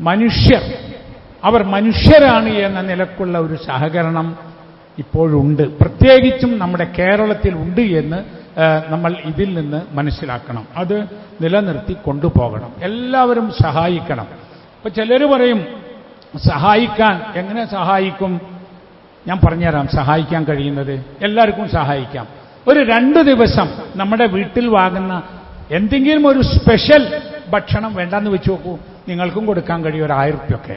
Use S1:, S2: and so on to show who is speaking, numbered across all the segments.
S1: മനുഷ്യർ. അവർ മനുഷ്യരാണ് എന്ന നിലക്കുള്ള ഒരു സഹകരണം ഇപ്പോഴുണ്ട്. പ്രത്യേകിച്ചും നമ്മുടെ കേരളത്തിൽ ഉണ്ട് എന്ന് നമ്മൾ ഇതിൽ നിന്ന് മനസ്സിലാക്കണം. അത് നിലനിർത്തി കൊണ്ടുപോകണം. എല്ലാവരും സഹായിക്കണം. ഇപ്പൊ ചിലർ പറയും സഹായിക്കാൻ എങ്ങനെ സഹായിക്കും? ഞാൻ പറഞ്ഞുതരാം സഹായിക്കാൻ കഴിയുന്നത് എല്ലാവർക്കും സഹായിക്കാം. ഒരു രണ്ട് ദിവസം നമ്മുടെ വീട്ടിൽ വാങ്ങുന്ന എന്തെങ്കിലും ഒരു സ്പെഷ്യൽ ഭക്ഷണം വേണ്ടെന്ന് വെച്ച് നോക്കൂ. നിങ്ങൾക്കും കൊടുക്കാൻ കഴിയും ഒരു ആയിരം റുപ്യൊക്കെ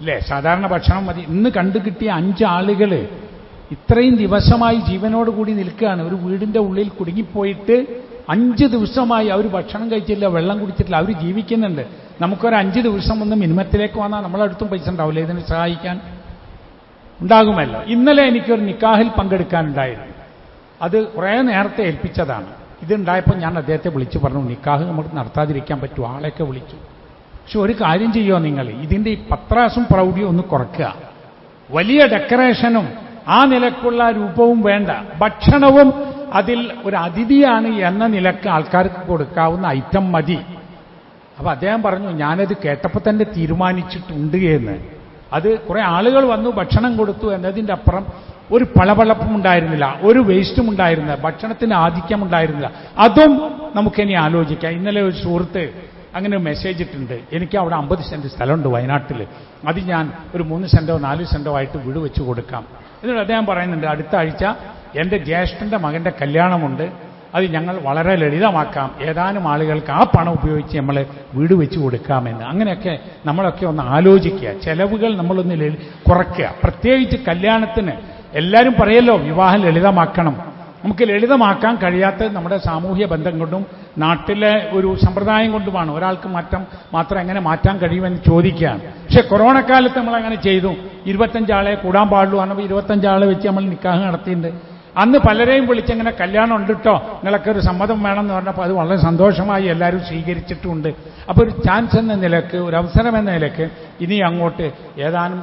S1: അല്ലേ സാധാരണ ഭക്ഷണം മതി. ഇന്ന് കണ്ടു കിട്ടിയ അഞ്ച് ആളുകൾ ഇത്രയും ദിവസമായി ജീവനോട് കൂടി നിൽക്കുകയാണ്. ഒരു വീടിന്റെ ഉള്ളിൽ കുടുങ്ങിപ്പോയിട്ട് അഞ്ച് ദിവസമായി അവർ ഭക്ഷണം കഴിച്ചില്ല വെള്ളം കുടിച്ചിട്ടില്ല അവർ ജീവിക്കുന്നുണ്ട്. നമുക്കൊരു അഞ്ച് ദിവസം ഒന്ന് മിനിമത്തിലേക്ക് വന്നാൽ നമ്മളടുത്തും പൈസ ഉണ്ടാവില്ല. ഇതിനെ സഹായിക്കാൻ ഉണ്ടാകുമല്ലോ. ഇന്നലെ എനിക്കൊരു നിക്കാഹിൽ പങ്കെടുക്കാനുണ്ടായിരുന്നു. അത് കുറേ നേരത്തെ ഏൽപ്പിച്ചതാണ്. ഇതുണ്ടായപ്പോൾ ഞാൻ അദ്ദേഹത്തെ വിളിച്ചു പറഞ്ഞു നിക്കാഹ് നമുക്ക് നടത്താതിരിക്കാൻ പറ്റും. ആളെയൊക്കെ വിളിച്ചു. പക്ഷെ ഒരു കാര്യം ചെയ്യുമോ നിങ്ങൾ. ഇതിന്റെ ഈ പത്രാസും പ്രൗഢിയും ഒന്ന് കുറയ്ക്കുക. വലിയ ഡെക്കറേഷനും ആ നിലക്കുള്ള രൂപവും വേണ്ട. ഭക്ഷണവും അതിൽ ഒരു അതിഥിയാണ് എന്ന നിലയ്ക്ക് ആൾക്കാർക്ക് കൊടുക്കാവുന്ന ഐറ്റം മതി. അപ്പൊ അദ്ദേഹം പറഞ്ഞു ഞാനത് കേട്ടപ്പോൾ തന്നെ തീരുമാനിച്ചിട്ടുണ്ട് എന്ന്. അത് കുറെ ആളുകൾ വന്നു ഭക്ഷണം കൊടുത്തു എന്നതിന്റെ അപ്പുറം ഒരു പളപളപ്പും ഉണ്ടായിരുന്നില്ല ഒരു വേസ്റ്റും ഉണ്ടായിരുന്നില്ല ഭക്ഷണത്തിന് ആധിക്യം ഉണ്ടായിരുന്നില്ല. അതും നമുക്കിനി ആലോചിക്കാം. ഇന്നലെ ഒരു സുഹൃത്ത് അങ്ങനെ മെസ്സേജ് ഇട്ടുണ്ട് എനിക്ക് അവിടെ അമ്പത് സെന്റ് സ്ഥലമുണ്ട് വയനാട്ടിൽ അത് ഞാൻ ഒരു മൂന്ന് സെന്റോ നാല് സെന്റോ ആയിട്ട് വീട് വെച്ച് കൊടുക്കാം. എന്നിട്ട് അദ്ദേഹം പറയുന്നുണ്ട് അടുത്ത ആഴ്ച എന്റെ ജ്യേഷ്ഠന്റെ മകന്റെ കല്യാണമുണ്ട്. അത് ഞങ്ങൾ വളരെ ലളിതമാക്കാം. ഏതാനും ആളുകൾക്ക് ആ പണം ഉപയോഗിച്ച് നമ്മൾ വീട് വെച്ച് കൊടുക്കാമെന്ന്. അങ്ങനെയൊക്കെ നമ്മളൊക്കെ ഒന്ന് ആലോചിക്കുക. ചെലവുകൾ നമ്മളൊന്ന് കുറയ്ക്കുക. പ്രത്യേകിച്ച് കല്യാണത്തിന് എല്ലാവരും പറയല്ലോ വിവാഹം ലളിതമാക്കണം. നമുക്ക് ലളിതമാക്കാൻ കഴിയാത്ത നമ്മുടെ സാമൂഹ്യ ബന്ധം കൊണ്ടും നാട്ടിലെ ഒരു സമ്പ്രദായം കൊണ്ടുമാണ് ഒരാൾക്ക് മാറ്റം മാത്രം എങ്ങനെ മാറ്റാൻ കഴിയുമെന്ന് ചോദിക്കുകയാണ് പക്ഷെ കൊറോണ കാലത്ത് നമ്മൾ അങ്ങനെ ചെയ്തു. ഇരുപത്തഞ്ചാളെ കൂടാൻ പാടുള്ളൂ. കാരണം ഇരുപത്തഞ്ചാളെ വെച്ച് നമ്മൾ നിക്കാഹ് നടത്തിയിട്ടുണ്ട്. അന്ന് പലരെയും വിളിച്ചങ്ങനെ കല്യാണം ഉണ്ട് കേട്ടോ നിങ്ങളൊക്കെ ഒരു സമ്മതം വേണമെന്ന് പറഞ്ഞപ്പോൾ അത് വളരെ സന്തോഷമായി എല്ലാവരും സ്വീകരിച്ചിട്ടുമുണ്ട് അപ്പോൾ ഒരു ചാൻസ് എന്ന നിലയ്ക്ക് ഒരു അവസരം എന്ന നിലയ്ക്ക് ഇനി അങ്ങോട്ട് ഏതാനും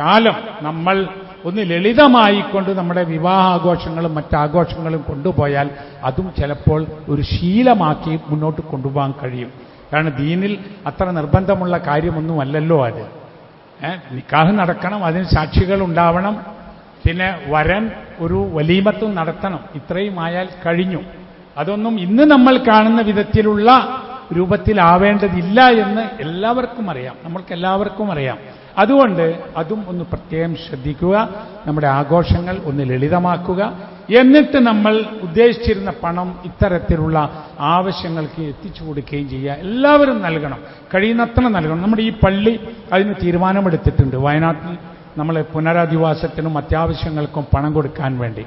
S1: കാലം നമ്മൾ ഒന്ന് ലളിതമായിക്കൊണ്ട് നമ്മുടെ വിവാഹാഘോഷങ്ങളും മറ്റാഘോഷങ്ങളും കൊണ്ടുപോയാൽ അതും ചിലപ്പോൾ ഒരു ശീലമാക്കി മുന്നോട്ട് കൊണ്ടുപോകാൻ കഴിയും. കാരണം ദീനിൽ അത്ര നിർബന്ധമുള്ള കാര്യമൊന്നുമല്ലല്ലോ അത്. നിക്കാഹ് നടക്കണം അതിന് സാക്ഷികൾ ഉണ്ടാവണം പിന്നെ വരൻ ഒരു വലീമത്തും നടത്തണം. ഇത്രയും ആയാൽ കഴിഞ്ഞു. അതൊന്നും ഇന്ന് നമ്മൾ കാണുന്ന വിധത്തിലുള്ള രൂപത്തിലാവേണ്ടതില്ല എന്ന് എല്ലാവർക്കും അറിയാം. നമ്മൾക്ക് എല്ലാവർക്കും അറിയാം. അതുകൊണ്ട് അതും ഒന്ന് പ്രത്യേകം ശ്രദ്ധിക്കുക നമ്മുടെ ആഘോഷങ്ങൾ ഒന്ന് ലളിതമാക്കുക. എന്നിട്ട് നമ്മൾ ഉദ്ദേശിച്ചിരുന്ന പണം ഇത്തരത്തിലുള്ള ആവശ്യങ്ങൾക്ക് എത്തിച്ചു കൊടുക്കുകയും ചെയ്യുക. എല്ലാവരും നൽകണം. കഴിയുന്നത്ര നൽകണം. നമ്മുടെ ഈ പള്ളി അതിന് തീരുമാനമെടുത്തിട്ടുണ്ട് വയനാട്ടിൽ. നമ്മൾ പുനരധിവാസത്തിനും അത്യാവശ്യങ്ങൾക്കും പണം കൊടുക്കാൻ വേണ്ടി.